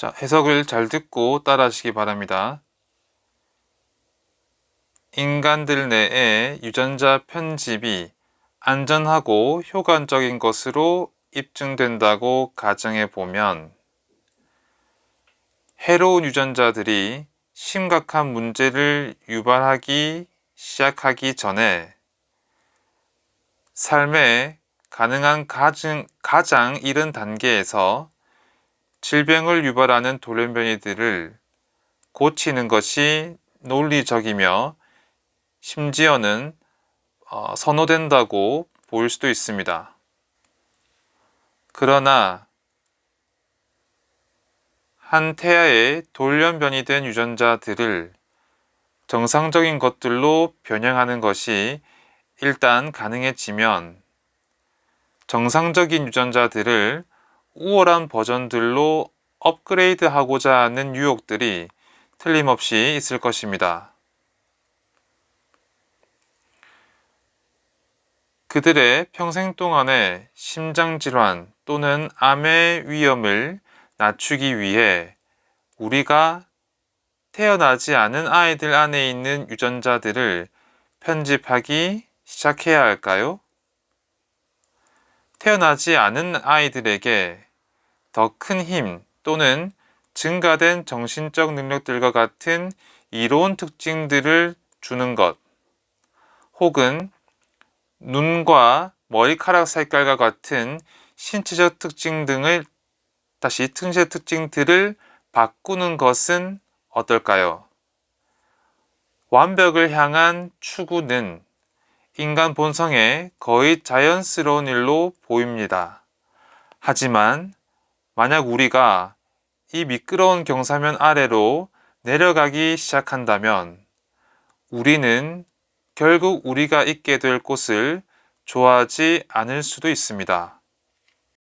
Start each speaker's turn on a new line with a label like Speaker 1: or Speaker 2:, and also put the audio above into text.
Speaker 1: 자, 해석을 잘 듣고 따라하시기 바랍니다. 인간들 내에 유전자 편집이 안전하고 효과적인 것으로 입증된다고 가정해 보면 해로운 유전자들이 심각한 문제를 유발하기 시작하기 전에 삶의 가능한 가장, 가장 이른 단계에서 질병을 유발하는 돌연변이들을 고치는 것이 논리적이며 심지어는 어, 선호된다고 보일 수도 있습니다. 그러나 한 태아의 돌연변이 된 유전자들을 정상적인 것들로 변형하는 것이 일단 가능해지면 정상적인 유전자들을 우월한 버전들로 업그레이드 하고자 하는 유혹들이 틀림없이 있을 것입니다. 그들의 평생 동안의 심장질환 또는 암의 위험을 낮추기 위해 우리가 태어나지 않은 아이들 안에 있는 유전자들을 편집하기 시작해야 할까요? 태어나지 않은 아이들에게 더 큰 힘 또는 증가된 정신적 능력들과 같은 이로운 특징들을 주는 것, 혹은 눈과 머리카락 색깔과 같은 신체적 특징 등을 다시 특징 특징들을 바꾸는 것은 어떨까요? 완벽을 향한 추구는 인간 본성에 거의 자연스러운 일로 보입니다. 하지만 만약 우리가 이 미끄러운 경사면 아래로 내려가기 시작한다면 우리는 결국 우리가 있게 될 곳을 좋아하지 않을 수도 있습니다.